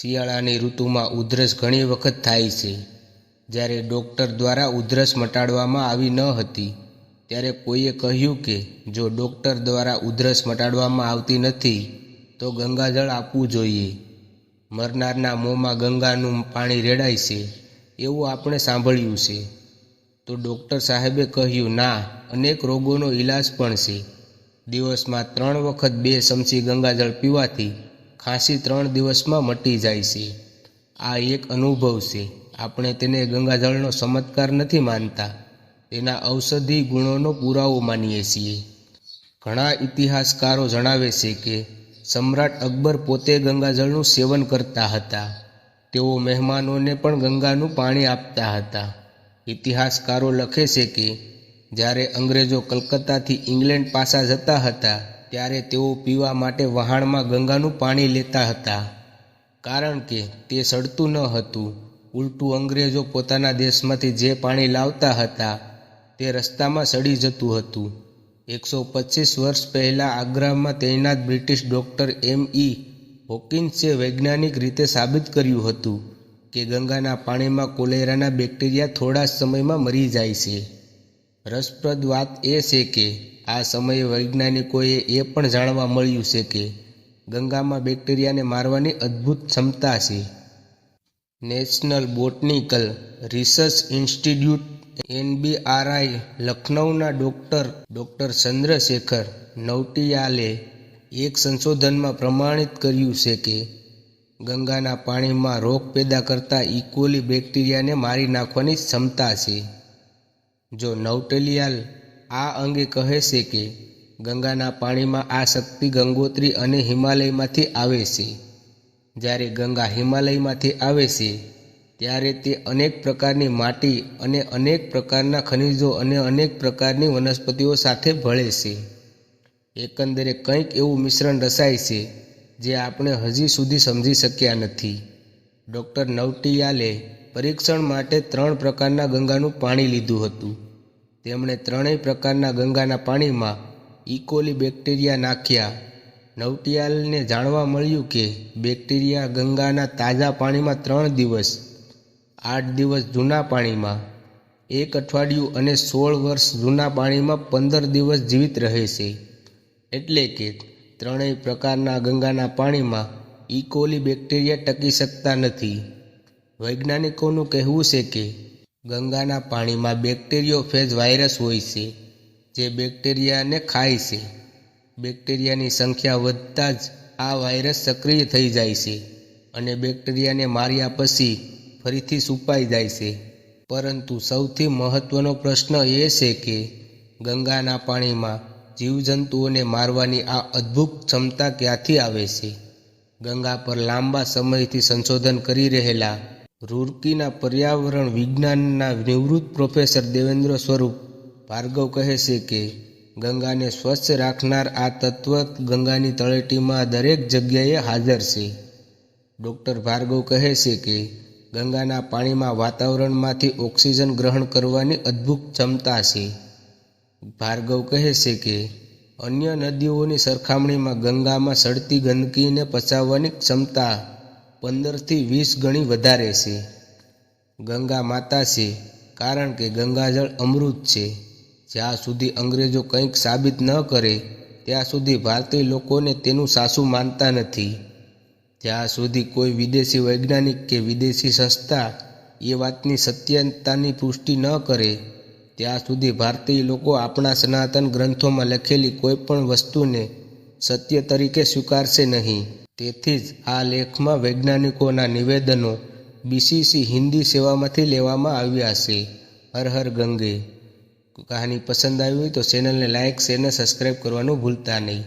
શિયાળાની ઋતુમાં ઉધરસ ઘણી વખત થાય છે. જ્યારે ડૉક્ટર દ્વારા ઉધરસ મટાડવામાં આવી ન હતી, ત્યારે કોઈએ કહ્યું કે જો ડૉક્ટર દ્વારા ઉધરસ મટાડવામાં આવતી નથી, તો ગંગાજળ આપવું જોઈએ. મરનારના મોંમાં ગંગાનું પાણી રેડાય છે, એવું આપણે સાંભળ્યું છે. તો ડૉક્ટર સાહેબે કહ્યું, ના, અનેક રોગોનો ઈલાજ પણ છે. દિવસમાં ત્રણ વખત બે ચમચી ગંગાજળ પીવાથી ખાંસી ત્રણ દિવસમાં મટી જાય છે. આ એક અનુભવ છે. આપણે તેને ગંગાજળનો ચમત્કાર નથી માનતા. તેના ઔષધિ ગુણોનો પુરાવો માનીએ છીએ. ઘણા ઇતિહાસકારો જણાવે છે કે, સમ્રાટ અકબર પોતે ગંગાજળનું સેવન કરતા હતા. તેઓ મહેમાનોને પણ ગંગાનું પાણી આપતા હતા. ઇતિહાસકારો લખે છે કે, જ્યારે અંગ્રેજો કલકત્તાથી ઇંગ્લેન્ડ પાછા જતા હતા ત્યારે તેઓ પીવા માટે વહાણમાં ગંગાનું પાણી લેતા હતા. કારણ કે તે સડતું ન હતું. ઉલટું અંગ્રેજો પોતાના દેશમાંથી જે પાણી લાવતા હતા, તે રસ્તામાં સડી જતું હતું. એકસો પચીસ વર્ષ પહેલાં આગ્રામાં તૈનાત બ્રિટિશ ડૉક્ટર એમ. ઈ. હોકિન્સે વૈજ્ઞાનિક રીતે સાબિત કર્યું હતું કે ગંગાના પાણીમાં કોલેરાના બેક્ટેરિયા થોડા સમયમાં મરી જાય છે. રસપ્રદ વાત એ છે કે આ સમયે વૈજ્ઞાનિકોએ એ પણ જાણવા મળ્યું છે કે ગંગામાં બેક્ટેરિયાને મારવાની અદ્ભુત ક્ષમતા છે. National botanical research institute, NBRI લખનૌના doctor doctor Chandrashekhar નવટિયાલે એક સંશોધનમાં પ્રમાણિત કર્યું છે કે ગંગાના પાણીમાં રોગ પેદા કરતા ઇકોલી બેક્ટેરિયાને મારી નાખવાની ક્ષમતા છે. જો નૌટેલિયાલ આ અંગે કહે છે કે ગંગાના પાણીમાં આ શક્તિ ગંગોત્રી અને હિમાલયમાંથી આવે છે. જ્યારે ગંગા હિમાલયમાંથી આવે છે, ત્યારે તે અનેક પ્રકારની માટી અને અનેક પ્રકારના ખનિજો અને અનેક પ્રકારની વનસ્પતિઓ સાથે ભળે છે. એકંદરે કંઈક એવું મિશ્રણ રસાય છે, જે આપણે હજી સુધી સમજી શક્યા નથી. ડૉક્ટર નવટિયાલે પરીક્ષણ માટે ત્રણ પ્રકારના ગંગાનું પાણી લીધું હતું. તેમણે ત્રણેય પ્રકારના ગંગાના પાણીમાં ઇકોલી બેક્ટેરિયા નાખ્યા. નવટિયાલને જાણવા મળ્યું કે બેક્ટેરિયા ગંગાના તાજા પાણીમાં ત્રણ દિવસ, આઠ દિવસ જૂના પાણીમાં, એક અઠવાડિયું અને સોળ વર્ષ જૂના પાણીમાં પંદર દિવસ જીવિત રહે છે. એટલે કે ત્રણેય પ્રકારના ગંગાના પાણીમાં ઇકોલી બેક્ટેરિયા ટકી શકતા નથી. વૈજ્ઞાનિકોનું કહેવું છે કે ગંગાના પાણીમાં બેક્ટેરિયો ફેજ વાયરસ હોય છે, જે બેક્ટેરિયાને ખાય છે. બેક્ટેરિયાની સંખ્યા વધતા જ આ વાયરસ સક્રિય થઈ જાય છે અને બેક્ટેરિયાને માર્યા પછી ફરીથી સુપાઈ જાય છે. પરંતુ સૌથી મહત્વનો પ્રશ્ન એ છે કે ગંગાના પાણીમાં જીવજંતુઓને મારવાની આ અદ્ભુત ક્ષમતા ક્યાંથી આવે છે? ગંગા પર લાંબા સમયથી સંશોધન કરી રહેલા રૂરકીના પર્યાવરણ વિજ્ઞાનના નિવૃત્ત પ્રોફેસર દેવેન્દ્ર સ્વરૂપ ભાર્ગવ કહે છે કે ગંગાને સ્વચ્છ રાખનાર આ તત્વ ગંગાની તળેટીમાં દરેક જગ્યાએ હાજર છે. ડૉક્ટર ભાર્ગવ કહે છે કે ગંગાના પાણીમાં વાતાવરણમાંથી ઓક્સિજન ગ્રહણ કરવાની અદ્ભુત ક્ષમતા છે. ભાર્ગવ કહે છે કે અન્ય નદીઓની સરખામણીમાં ગંગામાં સડતી ગંદકીને પચાવવાની ક્ષમતા પંદરથી વીસ ગણી વધારે છે. ગંગા માતા છે, કારણ કે ગંગાજળ અમૃત છે. જ્યાં સુધી અંગ્રેજો કંઈક સાબિત ન કરે, ત્યાં સુધી ભારતીય લોકોને તેનું સાસુ માનતા નથી. જ્યાં સુધી કોઈ વિદેશી વૈજ્ઞાનિક કે વિદેશી સંસ્થા એ વાતની સત્યતાની પુષ્ટિ ન કરે, ત્યાં સુધી ભારતીય લોકો આપણા સનાતન ગ્રંથોમાં લખેલી કોઈ પણ વસ્તુને સત્ય તરીકે સ્વીકારશે નહીં. તેથી જ આ લેખમાં વૈજ્ઞાનિકોના નિવેદનો બીસીસી હિન્દી સેવામાંથી લેવામાં આવ્યા છે. હર હર ગંગે. કહાની પસંદ આવી હોય તો ચેનલને લાઇક, શેર અને સબસ્ક્રાઈબ કરવાનું ભૂલતા નહીં.